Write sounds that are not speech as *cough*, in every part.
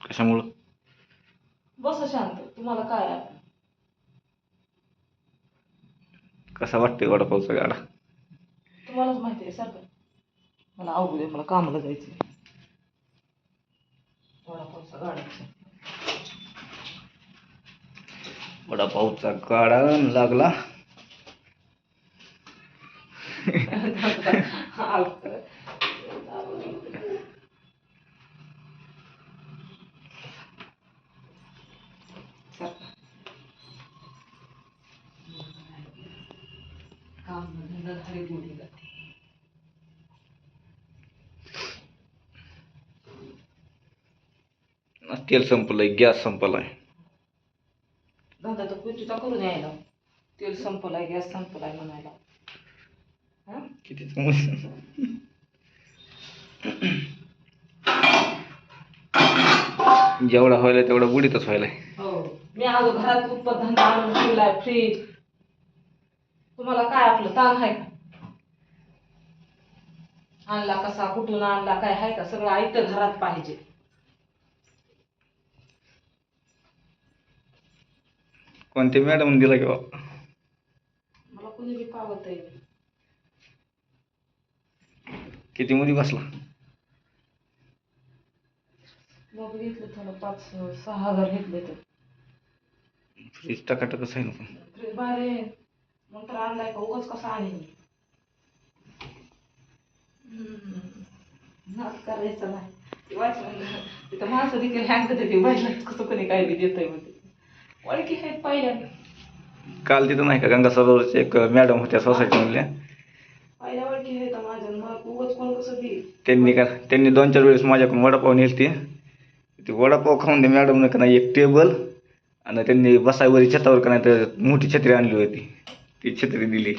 कशामुळं? बस शांत तुम्हाला काय आहे कसा वाटतंय वडापावचा गाडा? तुम्हालाच माहिती आहे सारखं. मला अवघड आहे मला कामाला जायचं वडापावचा गाड्याचा वडापावचा गाडा लागला. *laughs* झाले गोडी जाते तेल संपलंय गॅस संपलाय. धंदा तर कुठचा करून यायला. तेल संपलाय गॅस संपलाय म्हणायला. हा? किती जेवढा व्हायला तेवढा बुडीतच व्हायलाय. हो. मी अगं घरात उत्पन्न धंदा आणून ठेवलाय फ्रीज तुम्हाला काय आपलं ताण आहे? का आणला कसा कुठून आणला काय आहे का? सगळं ऐकतं घरात पाहिजे. कोणत्या मॅडम दिला किंवा मला कुणी बी पावत आहे. किती मध्ये बसला? मग घेतलं थोडं पाच सहा हजार घेतले तर. फ्रीज टकाटकच आहे ना पण. फ्रीज बाहेर आहे. नंतर आणलाय का? उगाच कसा आणीन हम्म. नाद करायचं नाही. ते वाचलं तिथं माणसं देखील हँग करते ते बायलाच कसं कोणी काय बी देतंय म्हणते ओळखी आहेत काल तिथं नाही का गंगा सरोवरचे एक मॅडम होत्या सोसायटीमधल्या पहिल्या ओळखी आहेत माझ्या मला कोण कसं बी. त्यांनी का त्यांनी दोन चार वेळेस माझ्याकडून वडापाव नेलते. ते वडापाव खाऊन त्या मॅडमनं का नाही एक टेबल आणि त्यांनी बसायवरी छतावर का नाही तर मोठी छत्री आणली होती. ती छत्री दिली.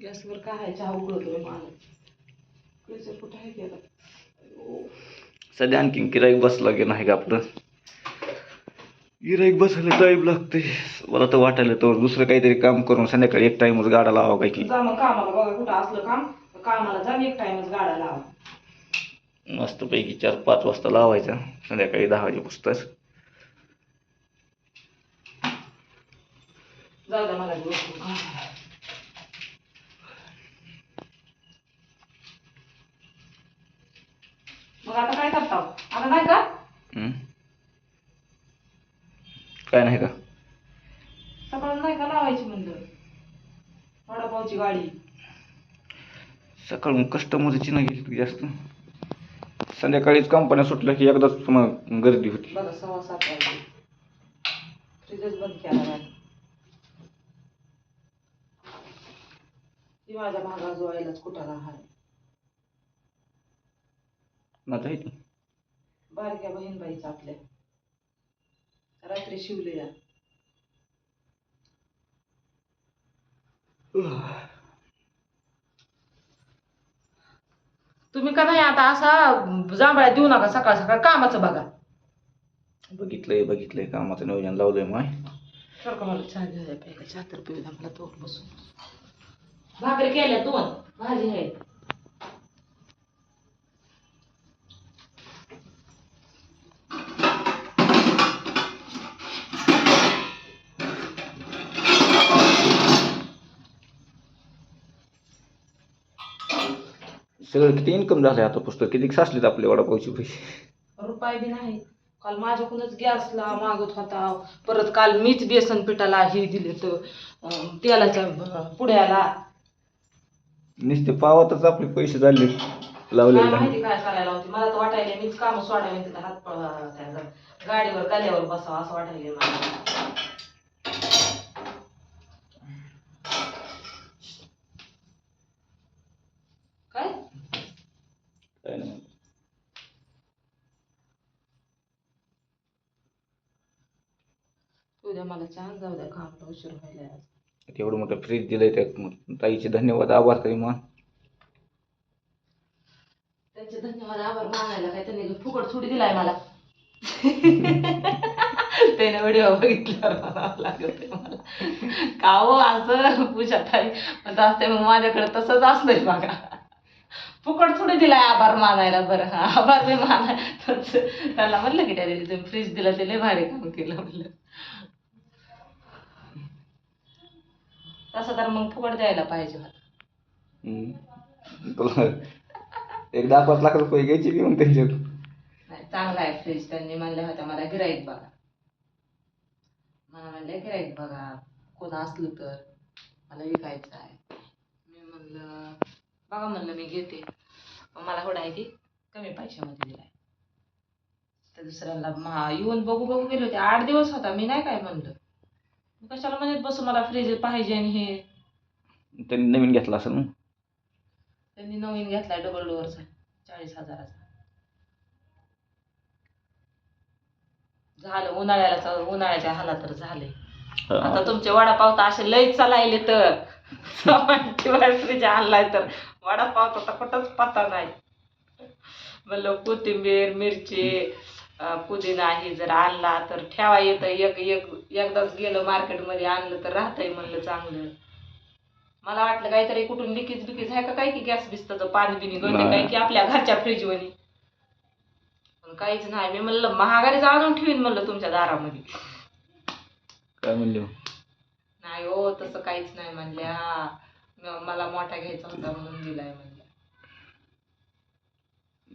गॅसवर काय आहे चहा उकळतो रे मला कुठं आहे की आता. सध्या आणखीन गिराईक बसला की नाही का आपलं? गिराईक बसायला टाईम लागते मला तर वाटायला तर दुसरं काहीतरी काम करून संध्याकाळी एक टाइमच गाडा लावा काय की. जा मग कामाला बघा कुठं असलं काम तर कामाला जा आणि एक टाइमच गाडा लावा. मस्तपैकी चार पाच वाजता लावायचा संध्याकाळी दहा वाजेपासून जाऊ द्या मला दिवस मग आता काय करता? आता नाही का? काय नाही का? सकाळ नाही का लावायची म्हणलं? वडापावची गाडी. सकाळून कस्टमरची नाही गेली जास्त. संध्याकाळीच कंपन्या सुटल्या की एकदाच मग गर्दी होती. बघा सव्वा सात वाजले. फ्रीजच बंद केला नाही ती माझ्या भागा जोवायलाच कुठं आहे माझं आहे ती. बारक्या बहीणबाईच आपल्या. रात्री शिवले या. तुम्ही का नाही आता असा जांभळ्या देऊ नका सकाळ सकाळ कामाचं बघा. बघितलंय बघितलंय कामाचं नियोजन लावलंय माय. सारखं मला चहा घ्यायला पाहिजे चहा तर पिऊ द्या मला तो बसून भाकरी केल्या दोन भाजी आहे. सगळं किती इन्कम झालंय आता पुस्तक? किती साचलेत आपले वडापावचे पैसे? रुपये बी नाही काल माझ्याकडूनच गॅसला मागत होता. परत काल मीच बेसन पिठाला हे दिले तर तेलाच्या अं, पुड्याला. नुसते पावातच आपले पैसे झाले काय लावलेले माहिती काय करायला होती? मला तर वाटायला मीच काम सोडावे तिथं हात प- त्या ग- गाडीवर गल्यावर बसावं असं वाटायला मला काय काय नाही उद्या मला चहा जाऊ द्या काम उशीर व्हायला आज. एवढं मोठं फ्रीज दिलंय त्या ताईचे धन्यवाद आभार तरी मग त्यांचे धन्यवाद आभार मानायला काय त्यांनी फुकट थोडी दिलाय मला. *laughs* त्याने व्हिडिओ म्हणावं लागत मला. का हो असं पूजा ताई? म्हणत असते मग माझ्याकडे तसंच असलंय बघा. फुकट थोडी दिलाय आभार मानायला बरं. हा आभार बी मानाय त्याला म्हणलं की त्या दिवशी तुम्ही फ्रीज दिला ते लय भारी काम केलं म्हणलं. तसं तर मग फुकट द्यायला पाहिजे होतं. हम्म. तुला एक दहा पाच लाख रुपये घ्यायचे की मग त्यांच्यात? नाही चांगला आहे फ्रीज त्यांनी म्हणल्या होत्या मला गिराईक बघा. मला म्हणले गिराईक बघा. कोण असलं तर मला विकायचं आहे. मी म्हणलं बघा म्हणलं मी घेते. पण मला थोडा आहे की कमी पैशामध्ये दिलाय. तर दुसऱ्याला महा येऊन बघू बघू गेले होते. आठ दिवस होता. मी नाही काय म्हणलं. कशाला म्हणत बसू मला फ्रीज पाहिजे आणि हे. त्यांनी नवीन घेतला असेल ना? त्यांनी नवीन घेतलाय डबल डोअरचा चाळीस हजाराचा. झालं उन्हाळ्याला उन्हाळ्याच्या हाला तर झाले आता. तुमचे वडापाव तर असे लय चालायले तर. फ्रीज आणलाय तर. वडापाव तर कुठंच पत्ता नाही. म्हणलं कोथिंबीर मिरची पुदिना हे जर आणला तर ठेवा येतं एक एक एकदाच गेलं मार्केटमध्ये आणलं तर राहतंय म्हणलं चांगलं. मला वाटलं काहीतरी कुठून लिकीज बिकीज आहे का काय की गॅस बिस्ताचं पाणी बिनी गळते. काय की आपल्या घरच्या फ्रीजवनी पण काहीच नाही. मी म्हणलं महागारीचं आणून ठेवीन म्हणलं तुमच्या दारामध्ये. काय म्हणले? नाही हो तसं काहीच नाही म्हणल्या. मला मोठा घ्यायचा होता म्हणून दिलाय म्हणल्या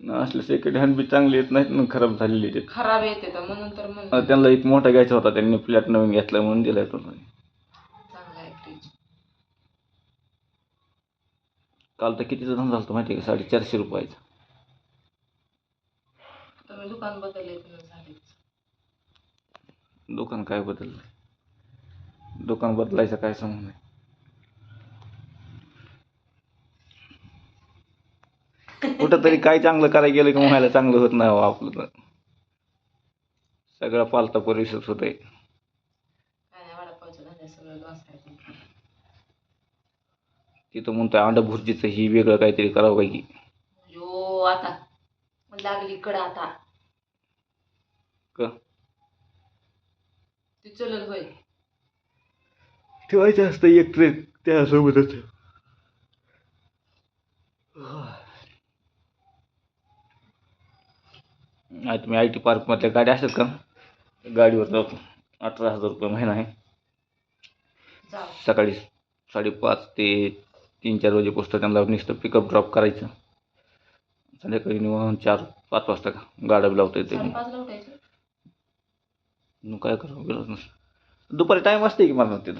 असले सेकंड हँड बी चांगले येत नाहीत ना खराब झालेले ते खराब येते तर म्हणून तर त्यांना एक मोठा घ्यायचा होता त्यांनी फ्लॅट नवीन घेतला म्हणून दिलाय तो. चांगला आहे फ्रीज काल तर कितीचा धंदा झाला माहिती आहे का? साडेचारशे रुपयाचा. तुम्ही दुकान बदलले म्हणून झालेच. दुकान काय बदललं? दुकान बदलायचं काय सांगू नाही कुठं तरी काय चांगलं करायला गेलं की व्हायला चांगलं होत नाही हो आपलं तर. सगळा पालता परिसर होत आहे तिथं. म्हणतोय अंडा भुर्जीचं ही वेगळं काहीतरी करावं यो आता. लागली कड आता. का? ती चलल होय. ठेवायचं असतं एक ट्रेन त्यासोबतच. नाही तुम्ही आय टी पार्कमधल्या गाड्या असतात का? गाडीवर अठरा हजार रुपये महिना आहे. सकाळी साडेपाच ते तीन चार वाजेपासून त्यांना नुसतं पिकअप ड्रॉप करायचं. संध्याकाळी निवांत चार पाच वाजता का गाड्या बी लावता येते. मग काय करावं? गेलं नसतं. दुपारी टाईम असते की मला तिथं?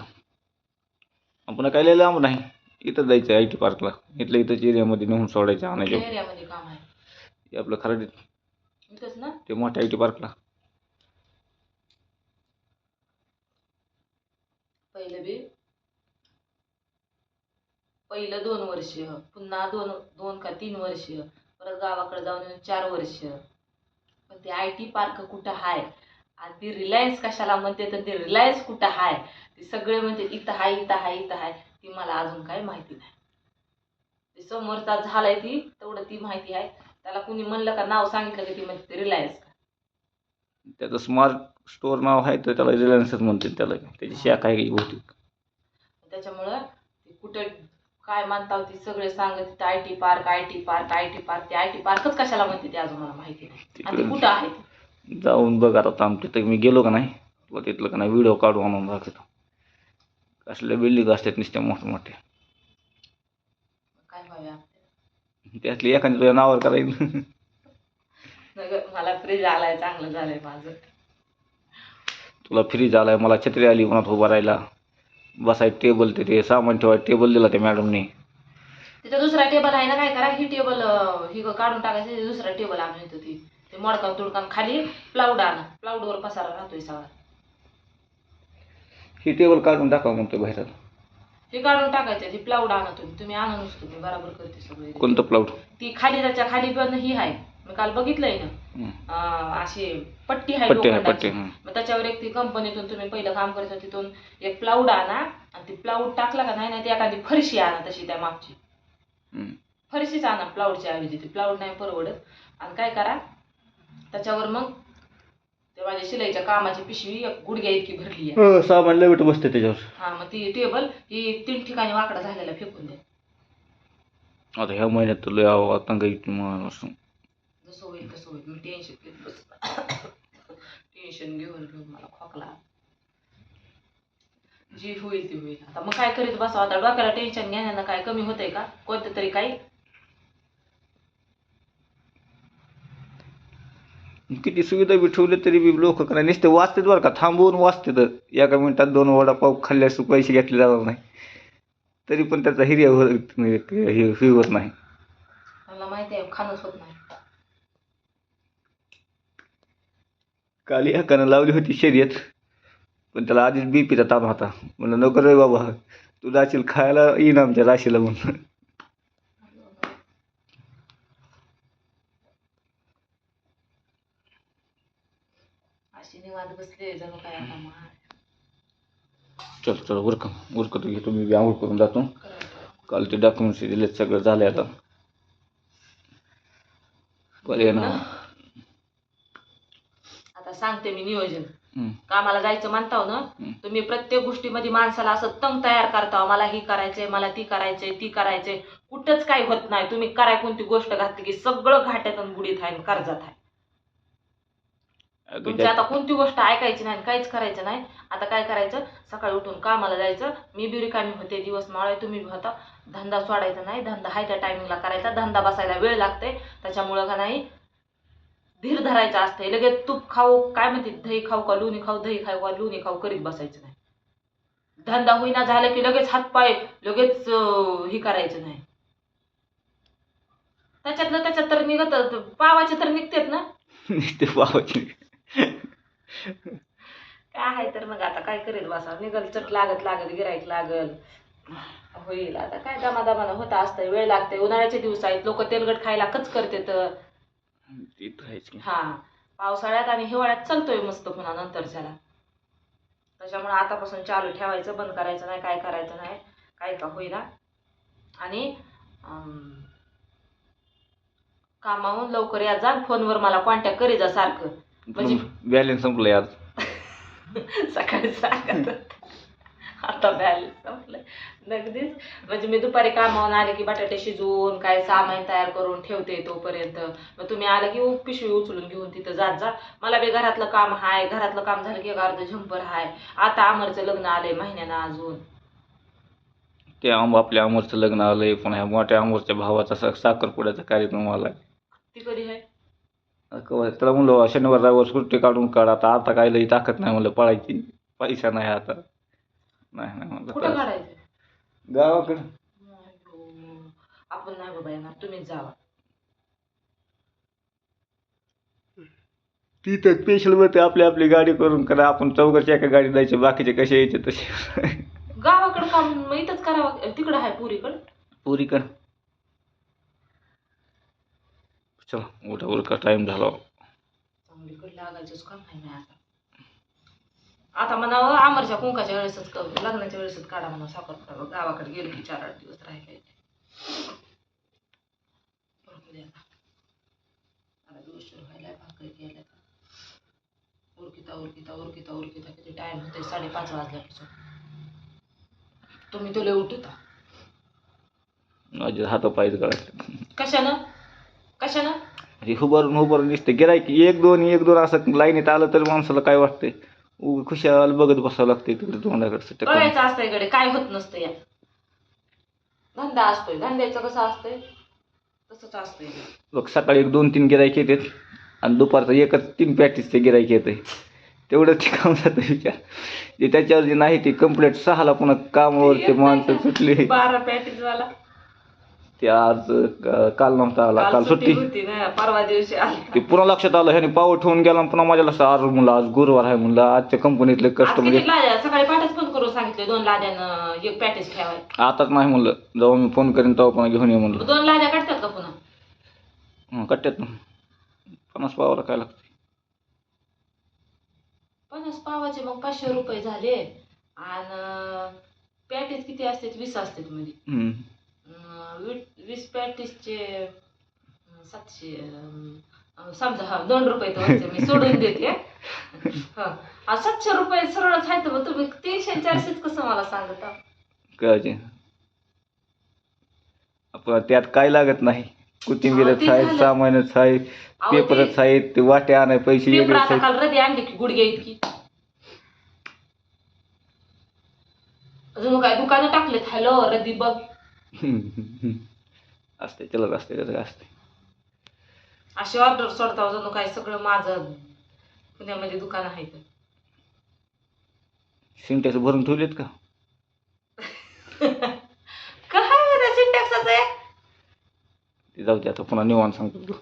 आपण पुन्हा काय लय लांब नाही. इथं जायचं आय टी पार्कला. इथल्या इथंच एरियामध्ये नेऊन सोडायचं आणायचं. आहे. आपलं खरं इथंच ना ते मोठ्या आय टी पार्कला पहिलं बी. पहिलं दोन वर्ष पुन्हा दोन दोन का तीन वर्ष परत गावाकडे जाऊन येऊन चार वर्ष. पण ते आय टी पार्क कुठं आहे आणि ती रिलायन्स कशाला म्हणते? तर ते रिलायन्स कुठं आहे ते सगळे म्हणते इथं आहे इथं आहे इथं आहे ती मला अजून काही माहिती नाही. ते समोरचा झालाय ती तेवढं ती माहिती आहे. त्याला कुणी म्हणलं का नाव सांगितलं की ती म्हणते रिलायन्स का? त्याचं स्मार्ट स्टोअर नाव आहे तर त्याला रिलायन्सच म्हणते त्याला. त्याची शाखा आहे बहुतेक त्याच्यामुळं ते कुठं काय म्हणता ती सगळे सांगत तिथं I T park I T park I T park ते आय टी पार्कच कशाला म्हणते ते अजून मला माहिती नाही. आणि ते कुठं आहे ते? जाऊन बघ आता आम तिथं मी गेलो का नाही तुला तिथलं का नाही व्हिडिओ काढून आणून दाखवतो. असल्या बिल्डिंग असतात नुसत्या मोठ्या मोठ्या काय व्हावे आपल्याला त्यातली एखादी तुझ्या नावावर करायचं मला फ्रीज आलाय चांगलं झालंय माझं. तुला फ्रीज आलाय मला छत्री आली उन्हात उभा राहायला. बसाय टेबल ते ते सामान ठेवाय टेबल दिला त्या मॅडमने तिथं दुसरा टेबल आहे ना काय करा ही टेबल ही काढून टाकायचं दुसरा टेबल आणून येतो ती. ते मोडकान तुडकान खाली प्लाऊड आणा. प्लाऊडवर पसारा राहतोय सगळा. ही टेबल काढून टाकावं म्हणतो बाहेर. हे काढून टाकायचं ती प्लाऊड आणा तुम्ही तुम्ही आणा नुसतं मी बरोबर करते सगळे. कोणतं प्लाउड ती खाली त्याच्याखाली पण ही आहे. मी काल बघितलंय ना? अं, अशी पट्टी आहे पट्टी आहे लोखंडाची. पट्टी हं. मग त्याच्यावर एक ती कंपनीतून तुम्ही पहिलं काम करायचं तिथून एक प्लाऊड आणा. आणि ती प्लाऊड टाकला का नाही नाही ती एखादी फरशी आणा तशी त्या मागची. फरशीच आणा प्लाऊडच्या ऐवजी. ती प्लाऊड नाही परवडत. आणि काय करा त्याच्यावर मग ते माझ्या शिलाईच्या कामाची पिशवी एक गुडघ्या इतकी भरली आहे. हो, सामान लय बसते त्याच्यावर. हा मग ती टेबल ही तीन ठिकाणी वाकडा झालेला फेकून द्या आता ह्या महिन्यात तर लय आव आता काही माणूस जसं होईल तसं होईल. मी टेन्शन घेत बस टेन्शन घेऊन घेऊन मला खोकला. जी होईल ती होईल. आता मग काय करीत बसावं? आता डोक्याला टेन्शन घेण्यानं काय कमी होतंय का? कोणतं तरी काही किती सुविधा बी ठेवले तरी बी लोक काय नुसते वाचतात बरं का. थांबवून वाचतात. एका मिनिटात दोन वडापाव खाल्ल्यास पैसे घेतले जाणार नाही. तरी पण त्याचा हिर्या होत नाही, हे होत नाही. मला माहिती आहे खाणंच होत नाही. काल एकानं लावली होती शर्यत पण त्याला आधीच बीपीचा ताप होता. म्हणलं नको रे बाबा. तू जाशील खायला येईन आमच्या राशीला म्हणून अशी निवांत बसले जणू काय आता मग चल चल उरक. उरकत घेतो मी आंघोळ करून जातो. काल ते डॉक्युमेंट्स दिलेत सगळं झालं आता. पर्याय ना. आता सांगते मी नियोजन. हम्म. कामाला जायचं म्हणताव ना हम्म. तुम्ही प्रत्येक गोष्टीमध्ये माणसाला असं तंग तयार करताव मला ही करायचंय मला ती करायचंय ती करायचंय. कुठंच काही होत नाही. तुम्ही कराय कोणती गोष्ट घातली की सगळं घाट्यातून बुडीत आहे आणि कर्जात आहे. तुमची आता कोणती गोष्ट ऐकायची नाही काहीच करायचं नाही. आता काय करायचं? सकाळी उठून कामाला जायचं. मी बी रिकामी होते दिवस मावळे तुम्ही बी होता. धंदा सोडायचा नाही धंदा हाय त्या टायमिंगला करायचा. धंदा बसायला वेळ लागते त्याच्यामुळं का नाही धीर धरायचा असते लगेच तूप खाऊ काय म्हणते दही खाऊ का लोणी खाऊ दही खाऊ का लोणी खाऊ करीत बसायचं नाही. धंदा होईना झालं की लगेच हातपाय लगेच हे करायचं नाही. त्याच्यातलं त्याच्यात तर निघत पावाचे तर निघतेत ना. *laughs* नुसते पावाची. *laughs* काय आहे तर मग आता काय करेल बसा निघल चट लागत लागत गिराईक लागल. होईल आता काय दमादमानं होता असतंय वेळ लागते उन्हाळ्याचे दिवस आहेत लोक तेलगट खायला कच करते तर हा पावसाळ्यात आणि हिवाळ्यात चालतोय मस्त पुन्हा नंतरच्याला त्याच्यामुळे आतापासून चालू ठेवायचं बंद करायचं नाही काय करायचं नाही काय का होईना. आणि अं, कामावून लवकर या जा फोनवर मला कॉन्टॅक्ट करी जा सारखं. म्हणजे- बॅलन्स संपलंय आज. *laughs* सकाळी सांगत. आता बॅलन्स संपलंय. नगदीच. म्हणजे मी दुपारी कामावून आले की बटाटे शिजवून काय सामान तयार करून ठेवते तोपर्यंत. मग तुम्ही आलं की पिशवी उचलून घेऊन तिथं जात जा. मला बी घरातलं काम हाय. घरातलं काम झालं की अर्ध झंपर हाय. आता अमरचं लग्न आलंय महिन्यानं अजून. ते आंब आपल्या अमोरचं लग्न आलंय. पुन्हा ह्या मोठ्या अमोरच्या भावाचा साखरपुड्याचा कार्यक्रम आला ती कधी आहे त्याला म्हणलं शनिवार रविवार सुट्टी काढून काढ आता आता काय लई ताकद नाही. म्हणलं पळायची. पैसा नाही आता. नाही नाही म्हणलं कुठं तर काढायचं? गावाकडं. अयो, आपण नाही बाबा येणार. तुम्हीच जावा. स्पेशल होते आपली आपली गाडी करून करा. आपण चौघाच्या एका गाडी जायचे बाकीचे कसे यायचे तसे. गावाकडं काम मग इथंच करावं. तिकडं आहे पुरीकडं? पुरी कर चला उठा उरका टाइम झाला. चांगलीकडे लागायचंच काम नाही आता? आता म्हणावं अमरच्या कुंकाच्या वेळेसच लग्नाच्या वेळेसच काढा म्हणा साखरपुडा गावाकडे गेलो की चार आठ दिवस राहिले उरकिता उरकिता उरकिता उरकिता. किती टाइम होते साडेपाच वाजल्यापासून तुम्ही तुला उठता माझे हात पायच कशानं? कशानं? हे उभारून उभारून दिसते गिरायक एक दोन एक दोन असं लाईनीत आलं तर माणसाला काय वाटतंय? उग खुशाल बघत बसावं लागते तिकडे तोंडाकडे बघायचं असतं इकडे काय होत नसतं यात धंदा असतोय धंद्याचं कसं असतंय? तसंच असतंय. बघ सकाळी एक दोन तीन गिरायक येतात आणि दुपारचं एकच तीन पॅटीसचे गिरायक येते तेवढं ते काम जातं विचार. जे त्याच्यावर जे नाही ते कंप्लीट सहाला पुन्हा कामावर ते माणसं सुटले. बारा पॅटीस वाला. ते आज अं, काल नव्हता आला काल सुट्टी होती ना परवा दिवशी आली. ते पुन्हा लक्षात आलं ह्याने पावर ठेवून गेला आणि पुन्हा माझ्या लक्षात आज म्हणलं आज गुरुवार आहे म्हणलं आजच्या कंपनीतले आज कस्टमर किती लाद्या सकाळी पाठच फोन करून सांगितले दोन लाद्यानं एक पॅटीस ठेवाय. आताच नाही म्हणलं जेव्हा मी फोन करीन तेव्हा पुन्हा घेऊन ये म्हणलं. दोन लाद्या काढतात का पुन्हा? हं, कट्ट्यात ना. पन्नास पावाला काय लागते? पन्नास पावाचे मग पाचशे रुपये झाले. आणि पॅटीस किती असतात वीस असतात हं. वीस पॅटीसचे सातशे समजा हा दोन रुपये तर मी सोडून देते. हा सातशे रुपये सरळच आहेत मग तुम्ही तीनशे चारशेच कसं मला सांगता? कळायचे. आपण त्यात काय लागत नाही. कोथिंबीरच आहे. सामानच आहे पेपरच आहे ते वाटे आणाय पैसे वेगळेच आहेत काल रदी आणली की गुडघे इतकी. अजून काय दुकानं टाकलेत? हॅलो रदी बघ. असते चलत असते त्याचं काय असते. अशी ऑर्डर सोडता जणू काय सगळं माझं. पुण्यामध्ये दुकान आहे तर. सिंटॅक्स भरून ठेवलेत का? *laughs* काय सिंटॅक्साचं आहे ते? जाऊ दे आता पुन्हा निवांत सांगतो. तू